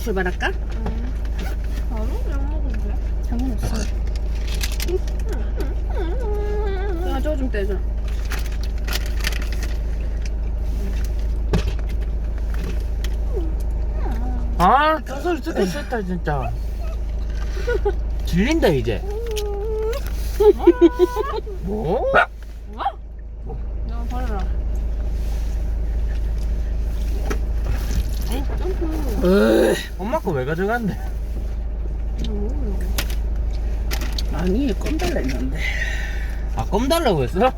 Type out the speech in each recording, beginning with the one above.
출발할까? 바로 그냥 먹으면 돼? 상관없어. 아, 저거 좀 떼줘. 아, 저 소리 듣기 싫다, 진짜. 질린다, 이제. 뭐? 야 버려라 에이, 점프. 에 거왜 가져간대? 아니, 껌 달라 했는데. 아, 껌 달라고 했어? 아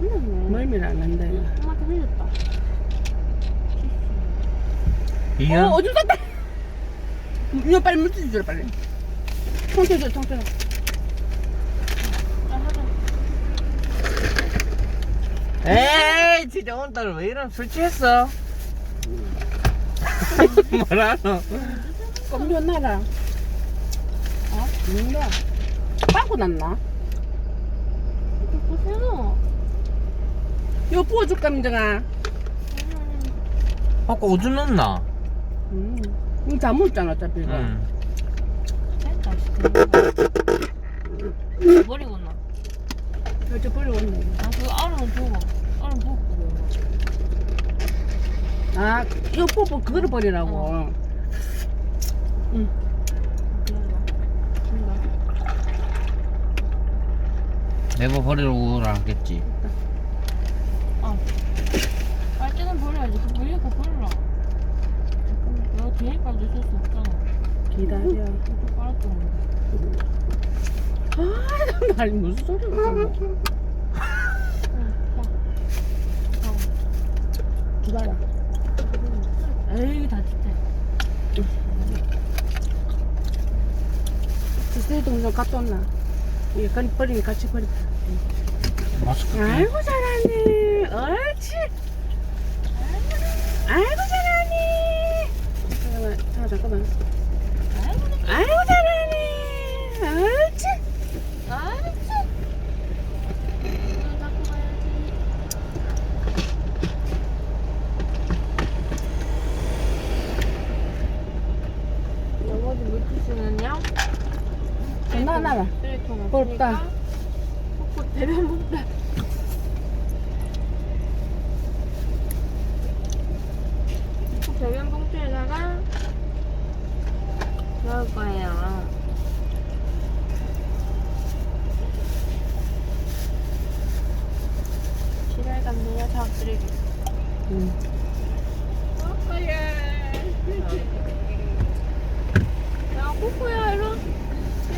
흘렸네 멀미를 안 한다. 이거. 엄마한테 흘렸다 이게? 어, 어디 갔다? 이거 빨리 물티슈 줘, 빨리. 통째 줘, 통째 줘. 자 하자 에이, 진짜 오늘따라 왜 이런 술 취했어? 뭐라노? 껌좀 놔라. 어? 뭔가? 빠고 났나? 보세요 이거 부어줄까, 민정아? 아까 오줌 넣나? 음. 이거 다 먹었잖아, 어차피 이거. 응. 버리고 나 이거 버리고 왔네. 아, 그 알은 부어. 알은 부었거든. 아, 이거 뽀뽀 그거를 버리라고. 응. 내가 오라 하겠지. 아, 빨대는 버려야지. 그 내가 뒤에까지 수 없잖아. 기다려. 빨았던 아, 나 무슨 소리야. 거. 기다려. 에이, 다 짙대. 주세요 동전 갖다 놨나? 이거 건 버리니 같이 버리. 마스크. 아이고 잘하네. 옳지. 아이고 잘하네. 잠깐만, 잠깐 잠깐만. 아이고 잘하네. 옳지. 알았지? 이거 갖고 가야지. 나머지 물티슈는요? 나 나라. 쓰레기통 부럽다. 없으니까 kok고 대변 먹다. 대변 봉투에다가 넣을 거예요. 지랄 같네요, 다 쓰레기. 응. 야, 코코야, 일로.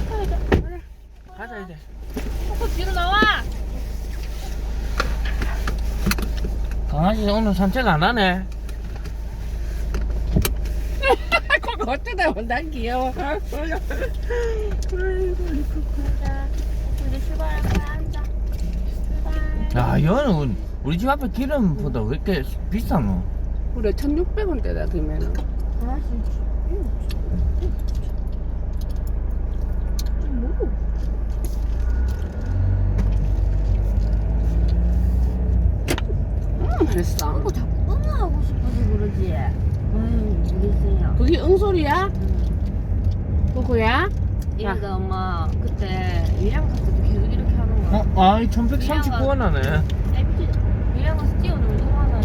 가자. 가자, 이제. 코코 뒤로 나와! 강아지 오늘 산책 안 하네. 그거 어쩌다 난 귀여워. 아이고, 앉아. 이제 출발할 거야, 앉아. 야, 얘는 우리 집 앞에 기름보다 왜 이렇게 비싸노? 우리 1,600원대다 그러면은. 아, 진짜. 뭐? 음, 코 자꾸 하고 싶어서 그러지. 아유, 모르겠어요. 그게 응소리야? 그거야? 얘가 엄마 그때 위랑 갔을 때 계속 이렇게 하는 거야. 어, 아이, 1139원 하네. 위랑 가서 뛰어놀고 하나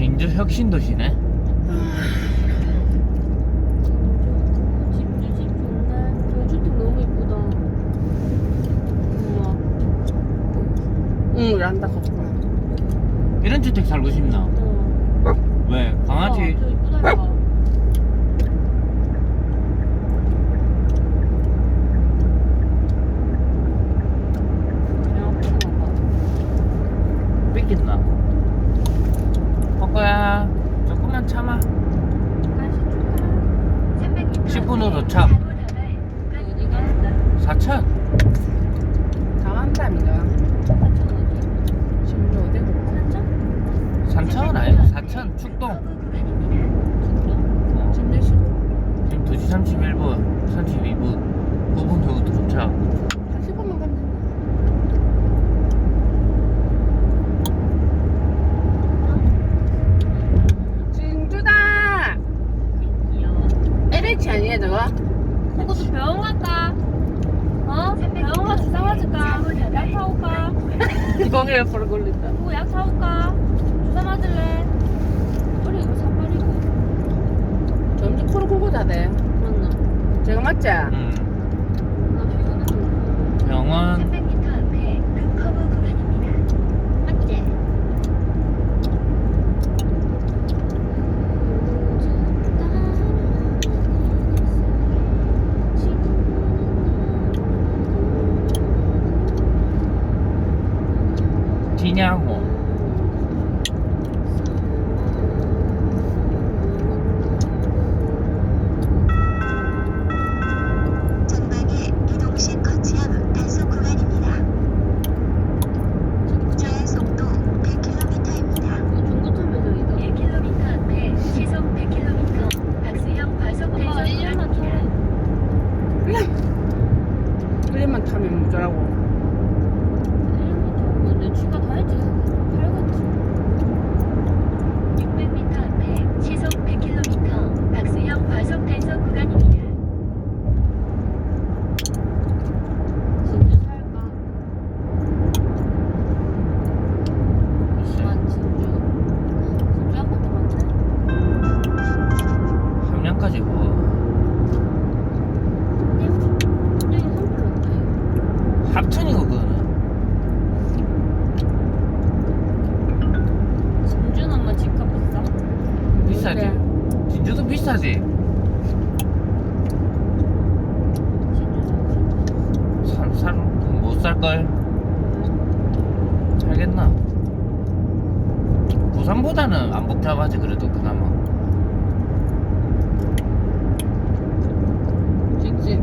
인제 혁신도시네. 집주 집 좋네. 저 주택 너무 이쁘다. 우와. 한다 고 이런 주택 살고 싶나? 어. 왜? 강아지 저 이쁘다니까. 그냥 보고 봐봐. 뺏겼나? 거거야 조금만 참아 10분으로 도착 어디가? 4천 당한답니다. 3천 아니야? 4천? 축동. 지금 2시 31분 32분. 9분 후 도착. 아니야 저거? 그것도 병원 갈까? 이거 왜 옆으로 걸린다. 그리고 사올까? 받을래? 버리고 사 버리고. 점점 코를 골고 자네. 맞나? 제가 맞지? 응. 음. 나 영원. 살걸 살겠나? 부산보다는 안 복잡하지 그래도 그나마. 찍찍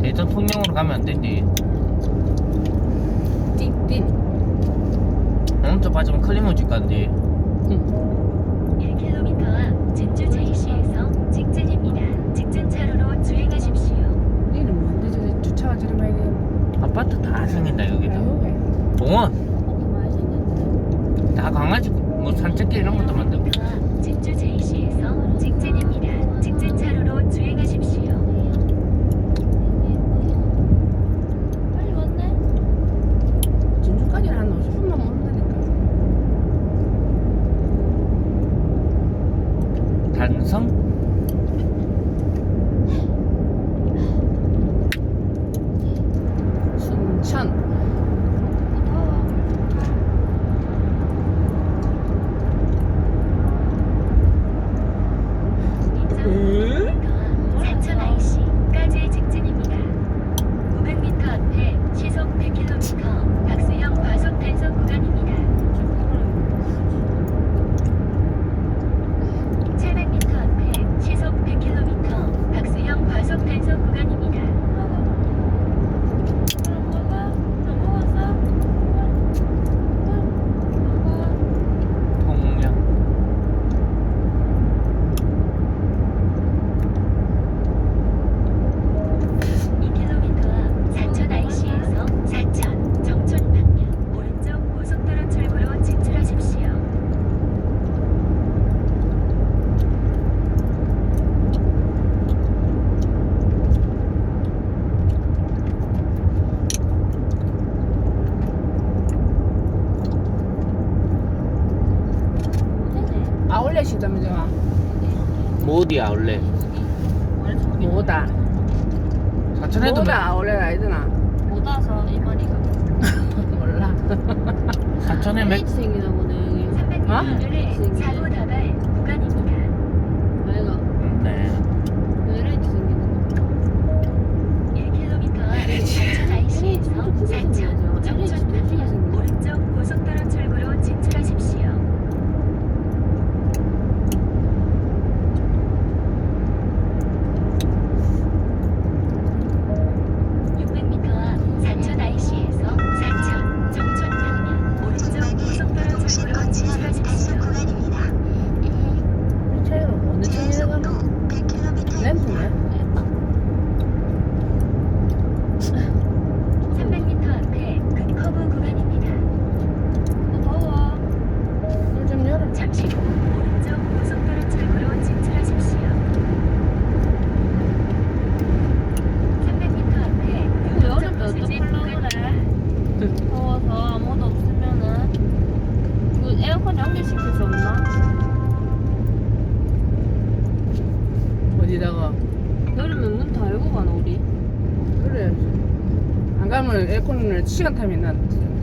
대전 통영으로 가면 안 되니 찍찍 오른쪽 빠지면 클리모 집 간디. 1km 앞 제주 제이시에서 아파트 다 생긴다 여기다 공원. 다 강아지 뭐 산책길 이런 것도 만들고. 아, 제주제 像 아울렛이다면서 뭐 어디야 원래? 뭐다. 사천에도 뭐다 아울렛 아니더나 못 와서 일머리가? 몰라. 사천에 맥? 생기나 에어컨을 시간 타면 난안